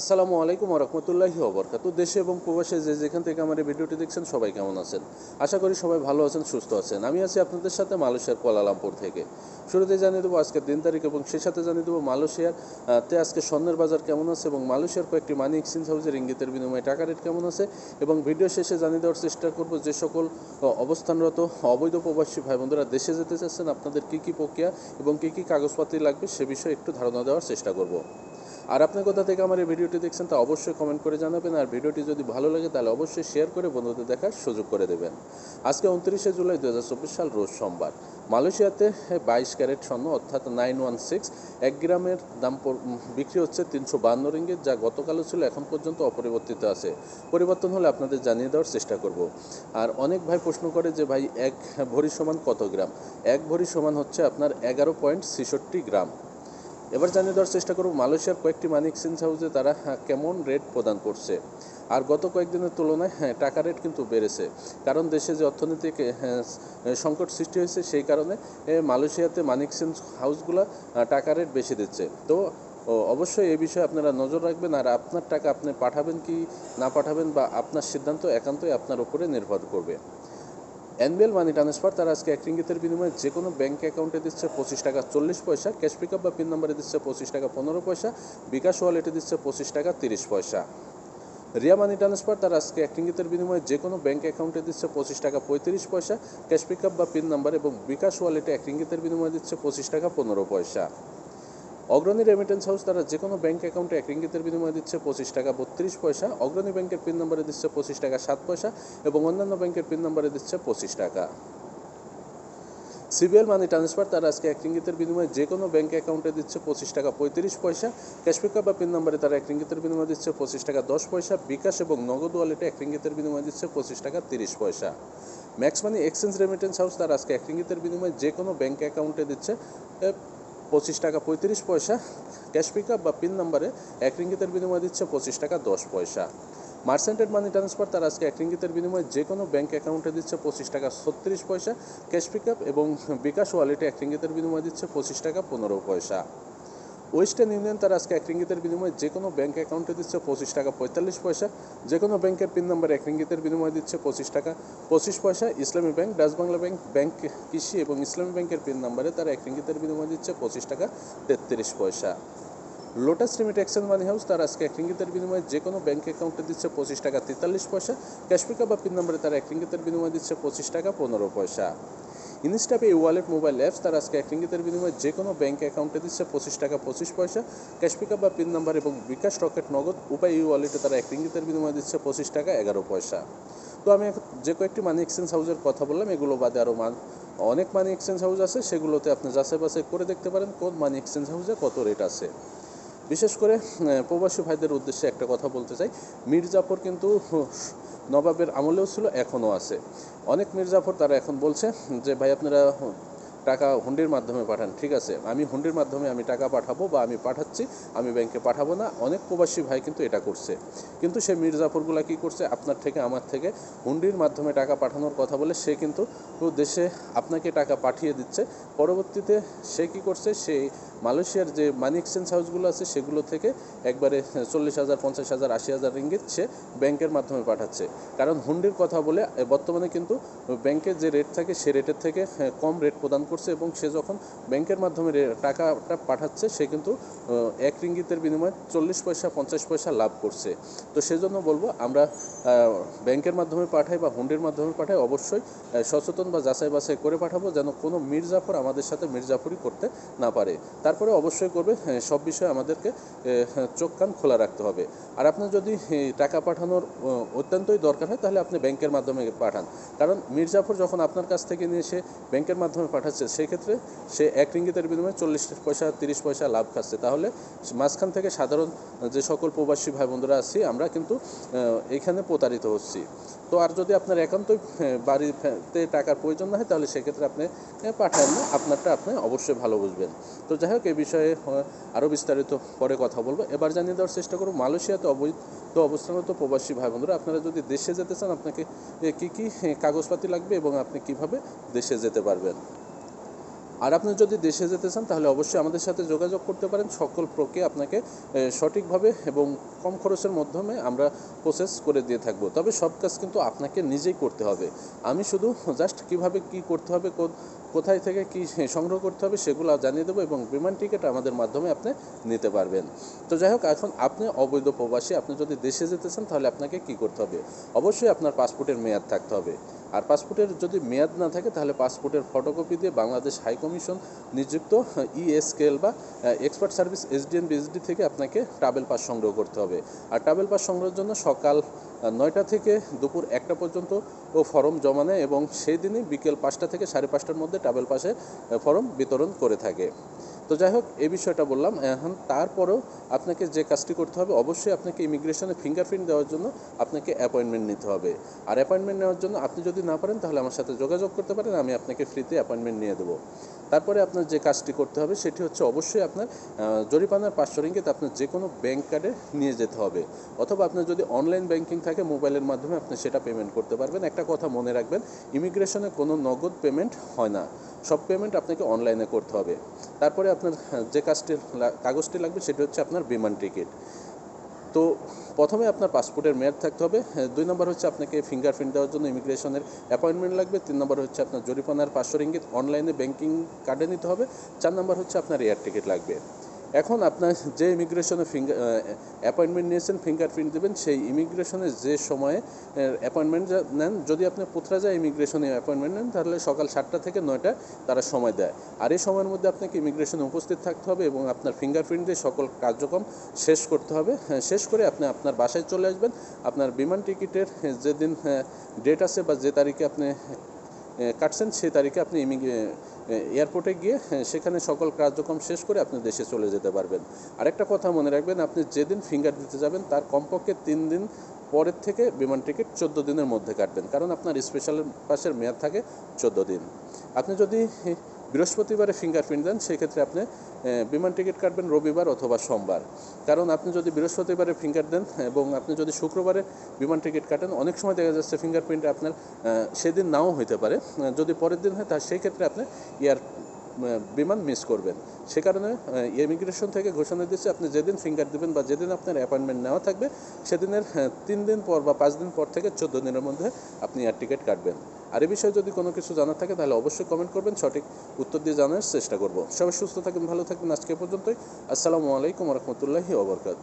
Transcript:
আসসালামু আলাইকুম রহমতুল্লাহি ওবরকাত দেশে এবং প্রবাসে যে যেখান থেকে আমার এই ভিডিওটি দেখছেন, সবাই কেমন আছেন? আশা করি সবাই ভালো আছেন, সুস্থ আছেন। আমি আছি আপনাদের সাথে মালয়েশিয়ার কুয়ালালামপুর থেকে। শুরুতে জানিয়ে দেবো আজকের দিন তারিখ এবং সেই সাথে জানিয়ে দেবো মালয়েশিয়ার তে আজকে স্বর্ণের বাজার কেমন আছে এবং মালয়েশিয়ার কয়েকটি মানি এক্সচেঞ্জ হাউসের ইঙ্গিতের বিনিময়ে টাকা রেট কেমন আছে এবং ভিডিও শেষে জানিয়ে দেওয়ার চেষ্টা করব যে সকল অবস্থানরত অবৈধ প্রবাসী ভাই বোনেরা দেশে যেতে চাচ্ছেন, আপনাদের কী কী প্রক্রিয়া এবং কী কী কাগজপাতি লাগবে সে বিষয়ে একটু ধারণা দেওয়ার চেষ্টা করব। আর আপনি কোথা থেকে আমার এই ভিডিওটি দেখছেন তা অবশ্যই কমেন্ট করে জানাবেন, আর ভিডিওটি যদি ভালো লাগে তাহলে অবশ্যই শেয়ার করে বন্ধুদের দেখার সুযোগ করে দেবেন। আজকে উনত্রিশে জুলাই দু হাজার চব্বিশ সাল, রোজ সোমবার। মালয়েশিয়াতে বাইশ ক্যারেট স্বর্ণ অর্থাৎ নাইন ওয়ান সিক্স, এক গ্রামের দাম বিক্রি হচ্ছে তিনশো বান্ন রিঙ্গিত, যা গতকালও ছিল, এখন পর্যন্ত অপরিবর্তিত আছে। পরিবর্তন হলে আপনাদের জানিয়ে দেওয়ার চেষ্টা করব। আর অনেক ভাই প্রশ্ন করে যে, ভাই, এক ভরি সমান কত গ্রাম? এক ভরি সমান হচ্ছে আপনার এগারো পয়েন্ট ছেষট্টি গ্রাম। এবার জানিয়ে দেওয়ার চেষ্টা করব মালয়েশিয়ার কয়েকটি মানি এক্সচেঞ্জ হাউসে তারা হ্যাঁ, কেমন রেট প্রদান করছে। আর গত কয়েকদিনের তুলনায় হ্যাঁ টাকা রেট কিন্তু বেড়েছে। কারণ দেশে যে অর্থনৈতিক হ্যাঁ, সংকট সৃষ্টি হয়েছে সেই কারণে মালয়েশিয়াতে মানি এক্সচেঞ্জ হাউসগুলো টাকা রেট বেশি দিচ্ছে। তো অবশ্যই এই বিষয়ে আপনারা নজর রাখবেন আর আপনার টাকা আপনি পাঠাবেন কি না পাঠাবেন বা আপনার সিদ্ধান্ত একান্তই আপনার উপরে নির্ভর করবে। এনবিএল মানি ট্রান্সফার, তারা আজকে এক রিঙ্গিতের বিনিময়ে যে কোনো ব্যাঙ্ক অ্যাকাউন্টে দিচ্ছে পঁচিশ টাকা চল্লিশ পয়সা, ক্যাশ পিকআপ বা পিন নম্বরে দিচ্ছে পঁচিশ টাকা পনেরো পয়সা, বিকাশ ওয়ালেটে দিচ্ছে পঁচিশ টাকা তিরিশ পয়সা। রিয়া মানি ট্রান্সফার, তারা আজকে এক রিঙ্গিতের বিনিময়ে যে কোনো ব্যাঙ্ক অ্যাকাউন্টে দিচ্ছে পঁচিশ টাকা পঁয়ত্রিশ পয়সা, ক্যাশ পিকআপ বা পিন নাম্বার এবং বিকাশ ওয়ালেটে এক রিঙ্গিতের বিনিময়ে দিচ্ছে পঁচিশ টাকা পনেরো পয়সা। অগ্রণী রেমিটেন্স হাউস তারা যে কোনো ব্যাঙ্ক অ্যাকাউন্টে এক রিঙ্গিতের বিনিময়ে দিচ্ছে পঁচিশ টাকা বত্রিশ পয়সা। অগ্রণী ব্যাংকের পিন নম্বরে দিচ্ছে পঁচিশ টাকা সাত পয়সা এবং অন্যান্য ব্যাংকের পিন নম্বরে দিচ্ছে পঁচিশ টাকা। সিবিএল মানি ট্রান্সফার তারা আজকে এক রিঙ্গিতের বিনিময়ে যে কোনো ব্যাঙ্ক অ্যাকাউন্টে দিচ্ছে পঁচিশ টাকা পঁয়ত্রিশ পয়সা। ক্যাশ পিকআপ বা পিন নম্বরে তারা এক রিঙ্গিতের বিনিময়ে দিচ্ছে পঁচিশ টাকা দশ পয়সা। বিকাশ এবং নগদ ওয়ালেটে এক রিঙ্গিতের বিনিময়ে দিচ্ছে পঁচিশ টাকা তিরিশ পয়সা। Max money exchange remittance house তারা আজকে এক রিঙ্গিতের বিনিময়ে যে কোনো ব্যাঙ্ক অ্যাকাউন্টে দিচ্ছে পঁচিশ টাকা পঁয়ত্রিশ পয়সা। ক্যাশ পিকআপ বা পিন নাম্বারে এক রিঙ্গিতের বিনিময়ে দিচ্ছে পঁচিশ টাকা দশ পয়সা। মার্সেন্টেড মানি ট্রান্সফার তার আজকে এক রিঙ্গিতের বিনিময়ে যে কোনো ব্যাঙ্ক অ্যাকাউন্টে দিচ্ছে পঁচিশ টাকা ছত্রিশ পয়সা। ক্যাশ পিকআপ এবং বিকাশ ওয়ালেটে এক রিঙ্গিতের বিনিময়ে দিচ্ছে পঁচিশ টাকা পনেরো পয়সা। ওয়েস্টার্ন ইউনিয়ন তার আজকে এক রিঙ্গিতের বিনিময়ে যে কোনো ব্যাঙ্ক অ্যাকাউন্টে দিচ্ছে পঁচিশ টাকা পঁয়তাল্লিশ পয়সা, যে কোনো ব্যাংকের পিন নম্বর এক রিঙ্গিতের বিনিময়ে দিচ্ছে পঁচিশ টাকা পঁচিশ পয়সা। Islami bank Dutch Bangla bank bank Krishi এবং ইসলামী ব্যাংকের পিন নাম্বারে তারা এক রিঙ্গিতের বিনিময়ে দিচ্ছে পঁচিশ টাকা তেত্রিশ পয়সা। Lotus limit exchange money house তার আজকে এক রিঙ্গিতের বিনিময়ে যে কোনো ব্যাঙ্ক অ্যাকাউন্টে দিচ্ছে পঁচিশ টাকা তেতাল্লিশ পয়সা। ক্যাশপিকা বা পিন নাম্বারে তারা এক রিঙ্গিতের বিনিময়ে দিচ্ছে পঁচিশ টাকা পনেরো পয়সা। ইনস্টাপে ওয়ালেট মোবাইল অ্যাপস তারা আজকে এক রিঙ্গিতের বিনিময়ে যে কোনো ব্যাঙ্ক অ্যাকাউন্টে দিচ্ছে পঁচিশ টাকা, পঁচিশ পয়সা। ক্যাশ পিকআপ বা পিন নাম্বার এবং বিকাশ রকেট নগদ উপায় ই ওয়ালেটে তারা এক রিঙ্গিতের বিনিময়ে দিচ্ছে পঁচিশ টাকা, এগারো পয়সা। তো আমি যে কয়েকটি মানি এক্সচেঞ্জ হাউসের কথা বললাম, এগুলো বাদে আরও মান অনেক মানি এক্সচেঞ্জ হাউস আছে, সেগুলোতে আপনি যাচাই বাছাই করে দেখতে পারেন কোন মানি এক্সচেঞ্জ হাউসে কত রেট আছে। বিশেষ করে প্রবাসী ভাইদের উদ্দেশ্যে একটা কথা বলতে চাই। মির্জাফর কিন্তু নবাবের আমলেও ছিল এখনও আছে। অনেক মির্জাফর তারা এখন বলছে যে ভাই আপনারা টাকা হুন্ডির মাধ্যমে পাঠান ঠিক আছে? আমি হুন্ডির মাধ্যমে আমি টাকা পাঠাবো বা আমি পাঠাচ্ছি আমি ব্যাংকে পাঠাবো না। অনেক প্রবাসী ভাই কিন্তু এটা করছে। কিন্তু সে মির্জাফরগুলা কি করছে? আপনার থেকে আমার থেকে হুন্ডির মাধ্যমে টাকা পাঠানোর কথা বলে সে কিন্তু দেশে আপনাকে টাকা পাঠিয়ে দিচ্ছে। পরবর্তীতে সে কি করছে? সে মালয়েশিয়ার যে মানি এক্সচেঞ্জ হাউসগুলো আছে সেগুলো থেকে একবারে চল্লিশ হাজার পঞ্চাশ হাজার আশি হাজার রিঙ্গিত সে ব্যাংকের মাধ্যমে পাঠাচ্ছে। কারণ হুন্ডির কথা বলে বর্তমানে কিন্তু ব্যাংকের যে রেট থাকে সে রেটের থেকে হ্যাঁ, কম রেট প্রদান করছে। এবং সে যখন ব্যাংকের মাধ্যমে টাকাটা পাঠাচ্ছে সে কিন্তু এক রিঙ্গিতের বিনিময়ে চল্লিশ পয়সা পঞ্চাশ পয়সা লাভ করছে। তো সেজন্য বলব আমরা ব্যাংকের মাধ্যমে পাঠাই বা হুন্ডির মাধ্যমে পাঠাই অবশ্যই সচেতন বা যাচাই বাছাই করে পাঠাবো যেন কোনো মির্জাফর আমাদের সাথে মির্জাফরি করতে না পারে। তারপরে অবশ্যই করবে হ্যাঁ, সব বিষয়ে আমাদেরকে হ্যাঁ, চোখ কান খোলা রাখতে হবে। আর আপনার যদি টাকা পাঠানোর অত্যন্তই দরকার হয় তাহলে আপনি ব্যাংকের মাধ্যমে পাঠান। কারণ মির্জাফর যখন আপনার কাছ থেকে নিয়ে এসে ব্যাংকের মাধ্যমে পাঠাচ্ছে সেক্ষেত্রে সে এক রিঙ্গিতের বিনিময়ে চল্লিশ পয়সা তিরিশ পয়সা লাভ খাচ্ছে। তাহলে মাঝখান থেকে সাধারণ যে সকল প্রবাসী ভাই বন্ধুরা আছি আমরা কিন্তু আহ, এইখানে প্রতারিত হচ্ছি। তো আর যদি আপনার একান্তই বাড়িতে টাকার প্রয়োজন না হয় তাহলে সেক্ষেত্রে আপনি পাঠান না আপনারটা আপনি অবশ্যই ভালো বুঝবেন। তো যাই হোক এই বিষয়ে আরও বিস্তারিত পরে কথা বলব। এবার জানিয়ে দেওয়ার চেষ্টা করব মালয়েশিয়াতে অবৈধ অবস্থানরত প্রবাসী ভাই বন্ধুরা আপনারা যদি দেশে যেতে চান আপনাকে কি কি কাগজপাতি লাগবে এবং আপনি কীভাবে দেশে যেতে পারবেন? আর আপনি যদি দেশে যেতে চান, তাহলে অবশ্যই আমাদের সাথে যোগাযোগ করতে পারেন। সকল প্রক্রিয়া আপনাকে সঠিকভাবে এবং কম খরচের মাধ্যমে আমরা প্রসেস করে দিয়ে থাকব। তবে সব কাজ কিন্তু আপনাকে নিজেই করতে হবে। আমি শুধু জাস্ট কীভাবে কি করতে হবে কোথায় থেকে কি সংগ্রহ করতে হবে, সেগুলো জানিয়ে দেবো এবং বিমান টিকিট আমাদের মাধ্যমে আপনি নিতে পারবেন। তো যাই হোক, এখন আপনি অবৈধ প্রবাসী, আপনি যদি দেশে যেতে চান, তাহলে আপনাকে কি করতে হবে? অবশ্যই আপনার পাসপোর্টের মেয়াদ থাকতে হবে। আর পাসপোর্টের যদি মেয়াদ না থাকে, তাহলে পাসপোর্টের ফটোকপি দিয়ে বাংলাদেশ হাই কমিশন নিযুক্ত ইএসকেএল বা এক্সপার্ট সার্ভিস এসডিএন বিএসডি থেকে আপনাকে ট্রাভেল পাস সংগ্রহ করতে হবে। আর ট্রাভেল পাস সংগ্রহের জন্য সকাল নয়টা থেকে দুপুর একটা পর্যন্ত ও ফর্ম জমা নেয় এবং সেই দিনই বিকেল পাঁচটা থেকে সাড়ে পাঁচটার মধ্যে ট্রাভেল পাসে ফর্ম বিতরণ করে থাকে। তো যাই হোক, এই বিষয়টা বললাম। এখন তারপরেও আপনাকে যে কাজটি করতে হবে, অবশ্যই আপনাকে ইমিগ্রেশনে ফিঙ্গারপ্রিন্ট দেওয়ার জন্য আপনাকে অ্যাপয়েন্টমেন্ট নিতে হবে। আর অ্যাপয়েন্টমেন্ট নেওয়ার জন্য আপনি যদি না পারেন, তাহলে আমার সাথে যোগাযোগ করতে পারেন, আমি আপনাকে ফ্রিতে অ্যাপয়েন্টমেন্ট নিয়ে দেবো। তারপরে আপনার যে কাজটি করতে হবে, সেটি হচ্ছে অবশ্যই আপনার জরিপানার পাঁচশো রিঙ্গিত আপনার যে কোনো ব্যাংক কার্ডে নিয়ে যেতে হবে। অথবা আপনার যদি অনলাইন ব্যাংকিং থাকে মোবাইলের মাধ্যমে আপনি সেটা পেমেন্ট করতে পারবেন। একটা কথা মনে রাখবেন ইমিগ্রেশনে কোনো নগদ পেমেন্ট হয় না। সব পেমেন্ট আপনাকে অনলাইনে করতে হবে। তারপরে আপনার যে কাজটি কাগজটি লাগবে সেটি হচ্ছে আপনার বিমান টিকিট তো প্রথমে আপনার পাসপোর্টের মেয়াদ থাকতে হবে। হ্যাঁ, দুই নম্বর হচ্ছে আপনাকে ফিঙ্গারপ্রিন্ট দেওয়ার জন্য ইমিগ্রেশনের অ্যাপয়েন্টমেন্ট লাগবে। তিন নম্বর হচ্ছে আপনার জরিমানার পাঁচশো রিঙ্গিত অনলাইনে ব্যাঙ্কিং কার্ডে নিতে হবে। চার নম্বর হচ্ছে আপনার এয়ার টিকিট লাগবে। এখন আপনার যে ইমিগ্রেশনে ফিঙ্গার অ্যাপয়েন্টমেন্ট নিয়েছেন ফিঙ্গারপ্রিন্ট দেবেন সেই ইমিগ্রেশনে যে সময়ে অ্যাপয়েন্টমেন্ট নেন যদি আপনি পুত্রাজা ইমিগ্রেশনে অ্যাপয়েন্টমেন্ট নেন তাহলে সকাল সাতটা থেকে নয়টা তারা সময় দেয়। আর এই সময়ের মধ্যে আপনাকে ইমিগ্রেশনে উপস্থিত থাকতে হবে এবং আপনার ফিঙ্গারপ্রিন্ট দিয়ে সকল কার্যক্রম শেষ করতে হবে। হ্যাঁ, শেষ করে আপনি আপনার বাসায় চলে আসবেন। আপনার বিমান টিকিটের যেদিন ডেট আছে বা যে তারিখে আপনি কাটছেন সেই তারিখে আপনি এয়ারপোর্টে গিয়ে সেখানে সকল কার্যক্রম শেষ করে আপনি দেশে চলে যেতে পারবেন। আরেকটা কথা মনে রাখবেন, আপনি যেদিন ফিঙ্গার দিতে যাবেন, তার কমপক্ষে তিন দিন পরের থেকে বিমান টিকিট চোদ্দ দিনের মধ্যে কাটবেন। কারণ আপনার স্পেশাল পাসের মেয়াদ থাকে চোদ্দ দিন। আপনি যদি বৃহস্পতিবারে ফিঙ্গারপ্রিন্ট দেন, সেক্ষেত্রে আপনি বিমান টিকিট কাটবেন রবিবার অথবা সোমবার। কারণ আপনি যদি বৃহস্পতিবারে ফিঙ্গার দেন এবং আপনি যদি শুক্রবারে বিমান টিকিট কাটেন, অনেক সময় দেখা যাচ্ছে ফিঙ্গারপ্রিন্ট আপনার সেদিন নাও হইতে পারে। যদি পরের দিন হয়, তা সেই ক্ষেত্রে আপনি এয়ার বিমান মিস করবেন। সে কারণে ইমিগ্রেশন থেকে ঘোষণা দিচ্ছে আপনি যেদিন ফিঙ্গার দেবেন বা যেদিন আপনার অ্যাপয়েন্টমেন্ট নেওয়া থাকবে, সেদিনের তিন দিন পর বা পাঁচ দিন পর থেকে চোদ্দ দিনের মধ্যে আপনি এয়ার টিকিট কাটবেন। আর এ বিষয়ে যদি কোনো কিছু জানার থাকে, তাহলে অবশ্যই কমেন্ট করবেন, সঠিক উত্তর দিয়ে জানার চেষ্টা করব। সবাই সুস্থ থাকবেন, ভালো থাকবেন, আজকে পর্যন্তই। আসসালামু আলাইকুম রহমতুল্লাহি ওবরকাত